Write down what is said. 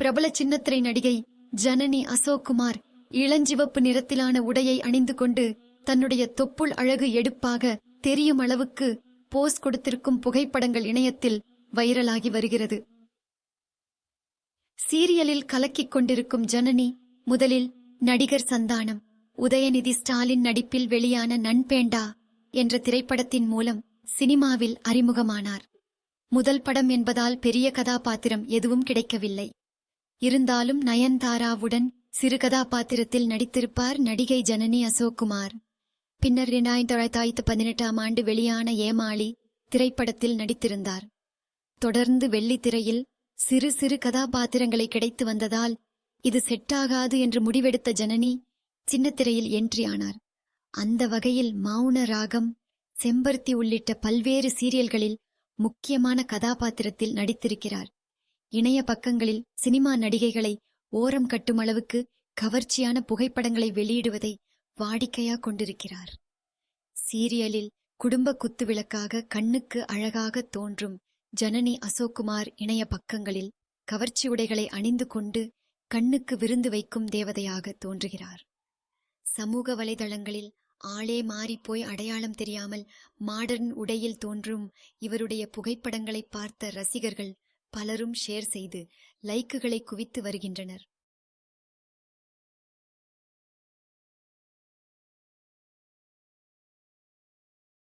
பிரபல சின்னத்திரை நடிகை ஜனனி அசோக்குமார் இளஞ்சிவப்பு நிறத்திலான உடையை அணிந்து கொண்டு தன்னுடைய தொப்புள் அழகு எடுப்பாக தெரியும் அளவுக்கு போஸ் கொடுத்திருக்கும் புகைப்படங்கள் இணையத்தில் வைரலாகி வருகிறது. சீரியலில் கலக்கிக் கொண்டிருக்கும் ஜனனி முதலில் நடிகர் சந்தானம் உதயநிதி ஸ்டாலின் நடிப்பில் வெளியான நண்பேண்டா என்ற திரைப்படத்தின் மூலம் சினிமாவில் அறிமுகமானார். முதல் படம் என்பதால் பெரிய கதாபாத்திரம் எதுவும் கிடைக்கவில்லை. இருந்தாலும் நயன்தாராவுடன் சிறு கதாபாத்திரத்தில் நடித்திருப்பார் நடிகை ஜனனி அசோக்குமார். பின்னர் இரண்டாயிரத்தி தொள்ளாயிரத்தி பதினெட்டாம் ஆண்டு வெளியான ஏமாளி திரைப்படத்தில் நடித்திருந்தார். தொடர்ந்து வெள்ளித்திரையில் சிறு சிறு கதாபாத்திரங்களை கிடைத்து வந்ததால் இது செட்டாகாது என்று முடிவெடுத்த ஜனனி சின்னத்திரையில் என்ட்ரி ஆனார். அந்த வகையில் மௌன ராகம் செம்பருத்தி உள்ளிட்ட பல்வேறு சீரியல்களில் முக்கியமான கதாபாத்திரத்தில் நடித்திருக்கிறார். இணைய பக்கங்களில் சினிமா நடிகைகளை ஓரம் கட்டும் அளவுக்கு கவர்ச்சியான புகைப்படங்களை வெளியிடுவதை வாடிக்கையா கொண்டிருக்கிறார். சீரியலில் குடும்ப குத்துவிளக்காக கண்ணுக்கு அழகாக தோன்றும் ஜனனி அசோக்குமார் இணைய பக்கங்களில் கவர்ச்சி உடைகளை அணிந்து கொண்டு கண்ணுக்கு விருந்து வைக்கும் தேவதையாக தோன்றுகிறார். சமூக வலைதளங்களில் ஆளே மாறிப்போய் அடையாளம் தெரியாமல் மாடர்ன் உடையில் தோன்றும் இவருடைய புகைப்படங்களை பார்த்த ரசிகர்கள் பலரும் ஷேர் செய்து லைக்குகளை குவித்து வருகின்றனர்.